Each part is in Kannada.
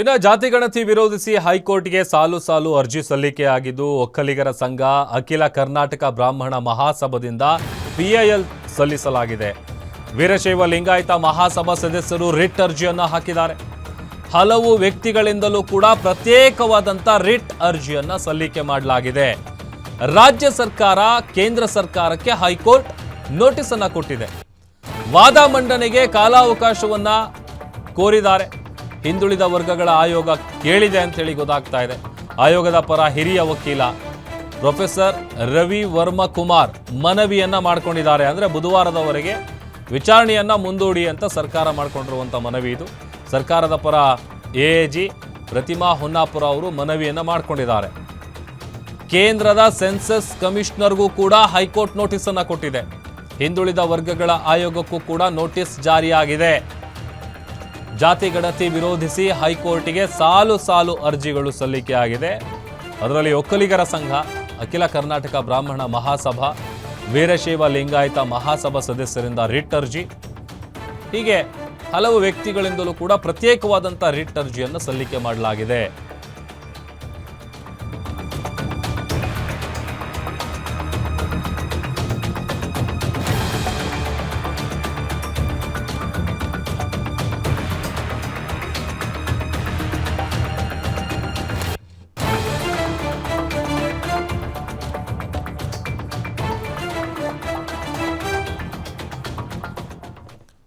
ಇನ್ನು ಜಾತಿ ಗಣತಿ ವಿರೋಧಿಸಿ ಹೈಕೋರ್ಟ್ಗೆ ಸಾಲು ಸಾಲು ಅರ್ಜಿ ಸಲ್ಲಿಕೆ ಆಗಿದ್ದು ಒಕ್ಕಲಿಗರ ಸಂಘ ಅಖಿಲ ಕರ್ನಾಟಕ ಬ್ರಾಹ್ಮಣ ಮಹಾಸಭದಿಂದ ಪಿಐಎಲ್ ಸಲ್ಲಿಸಲಾಗಿದೆ. ವೀರಶೈವ ಲಿಂಗಾಯತ ಮಹಾಸಭಾ ಸದಸ್ಯರು ರಿಟ್ ಅರ್ಜಿಯನ್ನು ಹಾಕಿದ್ದಾರೆ. ಹಲವು ವ್ಯಕ್ತಿಗಳಿಂದಲೂ ಕೂಡ ಪ್ರತ್ಯೇಕವಾದಂಥ ರಿಟ್ ಅರ್ಜಿಯನ್ನು ಸಲ್ಲಿಕೆ ಮಾಡಲಾಗಿದೆ. ರಾಜ್ಯ ಸರ್ಕಾರ, ಕೇಂದ್ರ ಸರ್ಕಾರಕ್ಕೆ ಹೈಕೋರ್ಟ್ ನೋಟಿಸ್ ಅನ್ನ ಕೊಟ್ಟಿದೆ. ವಾದ ಮಂಡನೆಗೆ ಕಾಲಾವಕಾಶವನ್ನು ಕೋರಿದ್ದಾರೆ. ಹಿಂದುಳಿದ ವರ್ಗಗಳ ಆಯೋಗ ಕೇಳಿದೆ ಅಂತೇಳಿ ಗೊತ್ತಾಗ್ತಾ ಇದೆ. ಆಯೋಗದ ಪರ ಹಿರಿಯ ವಕೀಲ ಪ್ರೊಫೆಸರ್ ರವಿ ವರ್ಮ ಕುಮಾರ್ ಮನವಿಯನ್ನ ಮಾಡ್ಕೊಂಡಿದ್ದಾರೆ. ಅಂದರೆ ಬುಧವಾರದವರೆಗೆ ವಿಚಾರಣೆಯನ್ನ ಮುಂದೂಡಿ ಅಂತ ಸರ್ಕಾರ ಮಾಡಿಕೊಂಡಿರುವಂಥ ಮನವಿ ಇದು. ಸರ್ಕಾರದ ಪರ ಎ ಜಿ ಪ್ರತಿಮಾ ಹೊನ್ನಾಪುರ ಅವರು ಮನವಿಯನ್ನು ಮಾಡ್ಕೊಂಡಿದ್ದಾರೆ. ಕೇಂದ್ರದ ಸೆನ್ಸಸ್ ಕಮಿಷನರ್ಗೂ ಕೂಡ ಹೈಕೋರ್ಟ್ ನೋಟಿಸನ್ನು ಕೊಟ್ಟಿದೆ. ಹಿಂದುಳಿದ ವರ್ಗಗಳ ಆಯೋಗಕ್ಕೂ ಕೂಡ ನೋಟಿಸ್ ಜಾರಿಯಾಗಿದೆ. ಜಾತಿ ಗಣತಿ ವಿರೋಧಿಸಿ ಹೈಕೋರ್ಟ್ಗೆ ಸಾಲು ಸಾಲು ಅರ್ಜಿಗಳು ಸಲ್ಲಿಕೆಯಾಗಿದೆ ಅದರಲ್ಲಿ ಒಕ್ಕಲಿಗರ ಸಂಘ, ಅಖಿಲ ಕರ್ನಾಟಕ ಬ್ರಾಹ್ಮಣ ಮಹಾಸಭಾ, ವೀರಶೈವ ಲಿಂಗಾಯತ ಮಹಾಸಭಾ ಸದಸ್ಯರಿಂದ ರಿಟ್ ಅರ್ಜಿ. ಹೀಗೆ ಹಲವು ವ್ಯಕ್ತಿಗಳಿಂದಲೂ ಕೂಡ ಪ್ರತ್ಯೇಕವಾದಂಥ ರಿಟ್ ಅರ್ಜಿಯನ್ನು ಸಲ್ಲಿಕೆ ಮಾಡಲಾಗಿದೆ.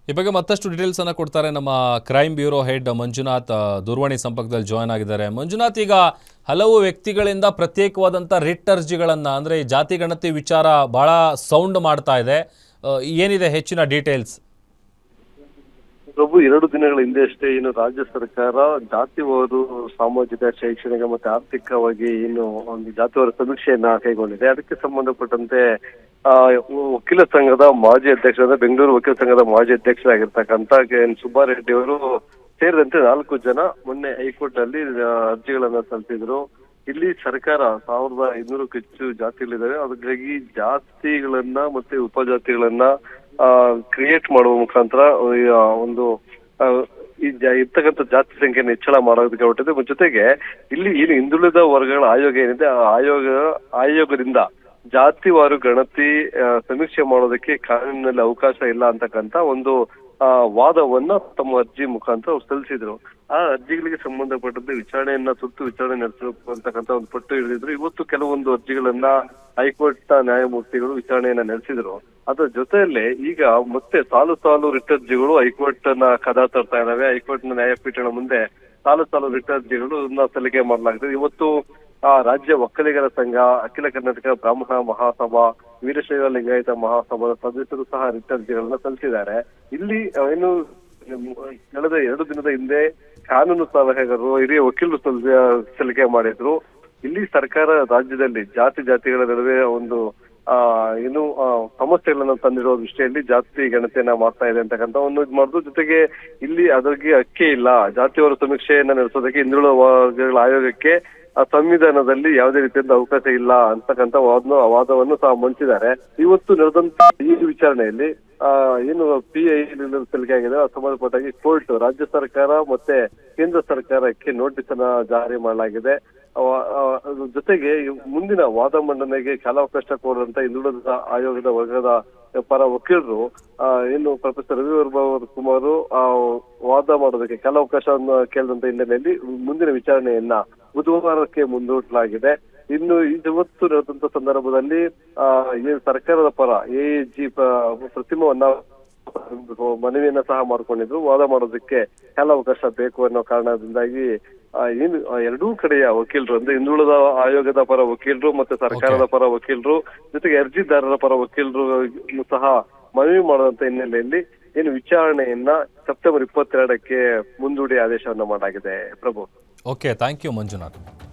ಈ ಬಗ್ಗೆ ಮತ್ತಷ್ಟು ಡೀಟೇಲ್ಸ್ ಅನ್ನ ಕೊಡ್ತಾರೆ ನಮ್ಮ ಕ್ರೈಮ್ ಬ್ಯೂರೋ ಹೆಡ್ ಮಂಜುನಾಥ್ ದೂರವಾಣಿ ಸಂಪರ್ಕದಲ್ಲಿ ಜಾಯ್ನ್ ಆಗಿದ್ದಾರೆ. ಮಂಜುನಾಥ್, ಈಗ ಹಲವು ವ್ಯಕ್ತಿಗಳಿಂದ ಪ್ರತ್ಯೇಕವಾದಂಥ ರಿಟ್ ಅರ್ಜಿಗಳನ್ನ, ಅಂದ್ರೆ ಈ ಜಾತಿ ಗಣತಿ ವಿಚಾರ ಬಹಳ ಸೌಂಡ್ ಮಾಡ್ತಾ ಇದೆ. ಏನಿದೆ ಹೆಚ್ಚಿನ ಡೀಟೇಲ್ಸ್ ಪ್ರಭು, ಎರಡು ದಿನಗಳ ಹಿಂದೆ ಅಷ್ಟೇ ಏನು ರಾಜ್ಯ ಸರ್ಕಾರ ಜಾತಿವಾರು, ಸಾಮಾಜಿಕ, ಶೈಕ್ಷಣಿಕ ಮತ್ತೆ ಆರ್ಥಿಕವಾಗಿ ಏನು ಒಂದು ಜಾತಿವಾರ ಸಮೀಕ್ಷೆಯನ್ನ ಕೈಗೊಂಡಿದೆ. ಅದಕ್ಕೆ ಸಂಬಂಧಪಟ್ಟಂತೆ, ಆ, ವಕೀಲ ಸಂಘದ ಮಾಜಿ ಅಧ್ಯಕ್ಷರಾದ ಬೆಂಗಳೂರು ವಕೀಲ ಸಂಘದ ಮಾಜಿ ಅಧ್ಯಕ್ಷರಾಗಿರ್ತಕ್ಕಂಥ ಕೆ ಎನ್ ಸುಬ್ಬಾರೆಡ್ಡಿ ಅವರು ಸೇರಿದಂತೆ ನಾಲ್ಕು ಜನ ಮೊನ್ನೆ ಹೈಕೋರ್ಟ್ನಲ್ಲಿ ಅರ್ಜಿಗಳನ್ನ ಸಲ್ಲಿಸಿದ್ರು. ಇಲ್ಲಿ ಸರ್ಕಾರ ಸಾವಿರದ ಐನೂರಕ್ಕೂ ಹೆಚ್ಚು ಜಾತಿಗಳಿದ್ದಾವೆ. ಅದಕ್ಕಾಗಿ ಜಾತಿಗಳನ್ನ ಮತ್ತೆ ಉಪಜಾತಿಗಳನ್ನ ಕ್ರಿಯೇಟ್ ಮಾಡುವ ಮುಖಾಂತರ ಒಂದು ಈ ಇರ್ತಕ್ಕಂಥ ಜಾತಿ ಸಂಖ್ಯೆಯನ್ನು ಹೆಚ್ಚಳ ಮಾಡೋದಕ್ಕೆ ಹೊರಟಿದೆ. ಜೊತೆಗೆ, ಇಲ್ಲಿ ಏನು ಹಿಂದುಳಿದ ವರ್ಗಗಳ ಆಯೋಗ ಏನಿದೆ, ಆ ಆಯೋಗ, ಆಯೋಗದಿಂದ ಜಾತಿವಾರು ಗಣತಿ ಸಮೀಕ್ಷೆ ಮಾಡೋದಕ್ಕೆ ಕಾನೂನಿನಲ್ಲಿ ಅವಕಾಶ ಇಲ್ಲ ಅಂತಕ್ಕಂಥ ಒಂದು ವಾದವನ್ನ ತಮ್ಮ ಅರ್ಜಿ ಮುಖಾಂತರ ಸಲ್ಲಿಸಿದ್ರು. ಆ ಅರ್ಜಿಗಳಿಗೆ ಸಂಬಂಧಪಟ್ಟಂತೆ ವಿಚಾರಣೆಯನ್ನ ತುರ್ತು ವಿಚಾರಣೆ ನಡೆಸಬೇಕು ಅಂತಕ್ಕಂಥ ಒಂದು ಪಟ್ಟು ಹಿಡಿದಿದ್ರು. ಇವತ್ತು ಕೆಲವೊಂದು ಅರ್ಜಿಗಳನ್ನ ಹೈಕೋರ್ಟ್ ನ್ಯಾಯಮೂರ್ತಿಗಳು ವಿಚಾರಣೆಯನ್ನ ನಡೆಸಿದ್ರು. ಅದರ ಜೊತೆಯಲ್ಲಿ ಈಗ ಮತ್ತೆ ಸಾಲು ಸಾಲು ರಿಟ್ ಅರ್ಜಿಗಳು ಹೈಕೋರ್ಟ್ನ ಕದ ತರ್ತಾ ಇದಾವೆ ಹೈಕೋರ್ಟ್ನ ನ್ಯಾಯಪೀಠಗಳ ಮುಂದೆ ಸಾಲು ಸಾಲು ರಿಟ್ ಸಲ್ಲಿಕೆ ಮಾಡಲಾಗಿದೆ. ಇವತ್ತು ಆ ರಾಜ್ಯ ಒಕ್ಕಲಿಗರ ಸಂಘ, ಅಖಿಲ ಕರ್ನಾಟಕ ಬ್ರಾಹ್ಮಣ ಮಹಾಸಭಾ, ವೀರಶೈವ ಲಿಂಗಾಯತ ಮಹಾಸಭಾದ ಸದಸ್ಯರು ಸಹ ರಿಟ್ ಅರ್ಜಿಗಳನ್ನ ಸಲ್ಲಿಸಿದ್ದಾರೆ. ಇಲ್ಲಿ ಏನು ಕಳೆದ ಎರಡು ದಿನದ ಹಿಂದೆ ಕಾನೂನು ಸಲಹೆಗಾರರು, ಹಿರಿಯ ವಕೀಲರು ಸಲ್ಲಿಕೆ ಮಾಡಿದ್ರು. ಇಲ್ಲಿ ಸರ್ಕಾರ ರಾಜ್ಯದಲ್ಲಿ ಜಾತಿ ಜಾತಿಗಳ ನಡುವೆ ಒಂದು ಏನು ಸಮಸ್ಯೆಗಳನ್ನು ತಂದಿರೋ ದೃಷ್ಟಿಯಲ್ಲಿ ಜಾತಿ ಗಣತಿಯನ್ನ ಮಾಡ್ತಾ ಇದೆ ಅಂತಕ್ಕಂಥ ಒಂದು ಇದು ಮಾಡುದು. ಜೊತೆಗೆ ಇಲ್ಲಿ ಅದಕ್ಕೆ ಅಕ್ಕಿ ಇಲ್ಲ. ಜಾತಿಯವರ ಸಮೀಕ್ಷೆಯನ್ನ ನಡೆಸೋದಕ್ಕೆ ಹಿಂದುಳಿದ ವರ್ಗಗಳ ಆಯೋಗಕ್ಕೆ ಆ ಸಂವಿಧಾನದಲ್ಲಿ ಯಾವುದೇ ರೀತಿಯಿಂದ ಅವಕಾಶ ಇಲ್ಲ ಅಂತಕ್ಕಂಥ ವಾದ ವಾದವನ್ನು ಸಹ ಮಂಡಿಸಿದ್ದಾರೆ. ಇವತ್ತು ನಡೆದಂತ ಈ ವಿಚಾರಣೆಯಲ್ಲಿ ಆ ಏನು ಪಿ ಐ ಸಲಿಕೆ ಆಗಿದೆ ಸಂಬಂಧಪಟ್ಟಾಗಿ ಕೋರ್ಟ್ ರಾಜ್ಯ ಸರ್ಕಾರ ಮತ್ತೆ ಕೇಂದ್ರ ಸರ್ಕಾರಕ್ಕೆ ನೋಟಿಸ್ ಅನ್ನ ಜಾರಿ ಮಾಡಲಾಗಿದೆ. ಆ, ಜೊತೆಗೆ ಮುಂದಿನ ವಾದ ಮಂಡನೆಗೆ ಕಾಲಾವಕಾಶ ಕೋರಂತ ಹಿಂದುಳಿದ ಆಯೋಗದ ವರ್ಗದ ಪರ ವಕೀಲರು ಏನು ಪ್ರೊಫೆಸರ್ ರವಿ ವರ್ಮ ಕುಮಾರ್, ಆ, ವಾದ ಮಾಡೋದಕ್ಕೆ ಕಾಲಾವಕಾಶವನ್ನು ಕೇಳಿದಂತ ಹಿನ್ನೆಲೆಯಲ್ಲಿ ಮುಂದಿನ ವಿಚಾರಣೆಯನ್ನ ಬುಧವಾರಕ್ಕೆ ಮುಂದೂಡಲಾಗಿದೆ. ಇನ್ನು ಇವತ್ತು ನಡೆದಂತ ಸಂದರ್ಭದಲ್ಲಿ ಏನು ಸರ್ಕಾರದ ಪರ, ಎ ಜಿ ಪ್ರತಿಮವನ್ನ ಮನವಿಯನ್ನ ಸಹ ಮಾಡ್ಕೊಂಡಿದ್ರು. ವಾದ ಮಾಡೋದಕ್ಕೆ ಕಾಲಾವಕಾಶ ಬೇಕು ಅನ್ನೋ ಕಾರಣದಿಂದಾಗಿ ಏನು ಎರಡೂ ಕಡೆಯ ವಕೀಲರು ಅಂದ್ರೆ ಹಿಂದುಳಿದ ಆಯೋಗದ ಪರ ವಕೀಲರು ಮತ್ತೆ ಸರ್ಕಾರದ ಪರ ವಕೀಲರು ಜೊತೆಗೆ ಅರ್ಜಿದಾರರ ಪರ ವಕೀಲರು ಸಹ ಮನವಿ ಮಾಡುವಂತ ಹಿನ್ನೆಲೆಯಲ್ಲಿ ಏನು ವಿಚಾರಣೆಯನ್ನ ಸೆಪ್ಟೆಂಬರ್ ಇಪ್ಪತ್ತೆರಡಕ್ಕೆ ಮುಂದೂಡಿ ಆದೇಶವನ್ನ ಮಾಡಲಾಗಿದೆ. Prabhu. Okay thank you Manjunath.